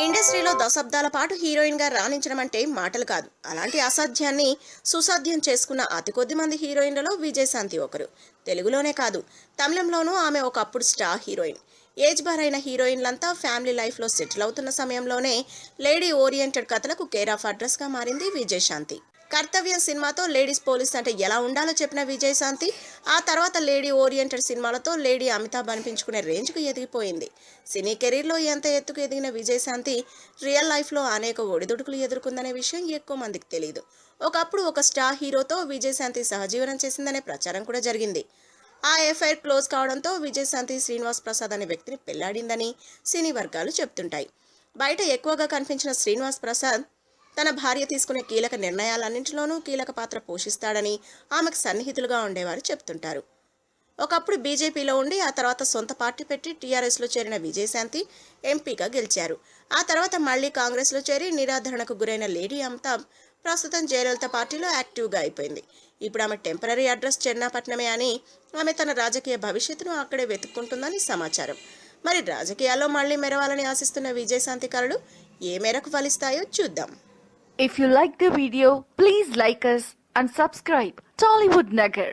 ఇండస్ట్రీలో దశాబ్దాల పాటు హీరోయిన్గా రాణించడం అంటే మాటలు కాదు. అలాంటి అసాధ్యాన్ని సుసాధ్యం చేసుకున్న అతి కొద్ది మంది హీరోయిన్లలో విజయశాంతి ఒకరు. తెలుగులోనే కాదు తమిళంలోనూ ఆమె ఒకప్పుడు స్టార్ హీరోయిన్. ఏజ్ బార్ అయిన హీరోయిన్లంతా ఫ్యామిలీ లైఫ్లో సెటిల్ అవుతున్న సమయంలోనే లేడీ ఓరియంటెడ్ కథలకు కేర్ ఆఫ్ అడ్రస్గా మారింది విజయశాంతి కర్తవ్యం సినిమాతో లేడీస్ పోలీస్ అంటే ఎలా ఉండాలో చెప్పిన విజయశాంతి ఆ తర్వాత లేడీ ఓరియంటెడ్ సినిమాలతో లేడీ అమితాబ్ అనిపించుకునే రేంజ్కు ఎదిగిపోయింది. సినీ కెరీర్లో ఎంత ఎత్తుకు ఎదిగిన విజయశాంతి రియల్ లైఫ్లో అనేక ఒడిదుడుకులు ఎదుర్కొందనే విషయం ఎక్కువ మందికి తెలియదు ఒకప్పుడు ఒక స్టార్ హీరోతో విజయశాంతి సహజీవనం చేసిందనే ప్రచారం కూడా జరిగింది. ఆ ఎఫ్ఐఆర్ క్లోజ్ కావడంతో విజయశాంతి శ్రీనివాస్ ప్రసాద్ అనే వ్యక్తిని పెళ్ళాడిందని సినీ వర్గాలు చెప్తుంటాయి. బయట ఎక్కువగా కనిపించిన శ్రీనివాస్ ప్రసాద్ తన భార్య తీసుకునే కీలక నిర్ణయాలన్నింటిలోనూ కీలక పాత్ర పోషిస్తాడని ఆమెకు సన్నిహితులుగా ఉండేవారు చెప్తుంటారు. ఒకప్పుడు బీజేపీలో ఉండి ఆ తర్వాత సొంత పార్టీ పెట్టి టీఆర్ఎస్లో చేరిన విజయశాంతి ఎంపీగా గెలిచారు. ఆ తర్వాత మళ్ళీ కాంగ్రెస్లో చేరి నిరాధరణకు గురైన లేడీ అమితాబ్ ప్రస్తుతం జయలలిత పార్టీలో యాక్టివ్గా అయిపోయింది. ఇప్పుడు ఆమె టెంపరీ అడ్రస్ చెన్నాపట్నమే అని ఆమె తన రాజకీయ భవిష్యత్తును అక్కడే వెతుక్కుంటుందని సమాచారం. మరి రాజకీయాల్లో మళ్ళీ మెరవాలని ఆశిస్తున్న విజయశాంతి కళలు ఏ మేరకు ఫలిస్తాయో చూద్దాం. If you like the video, please like us and subscribe Tollywood Nagar.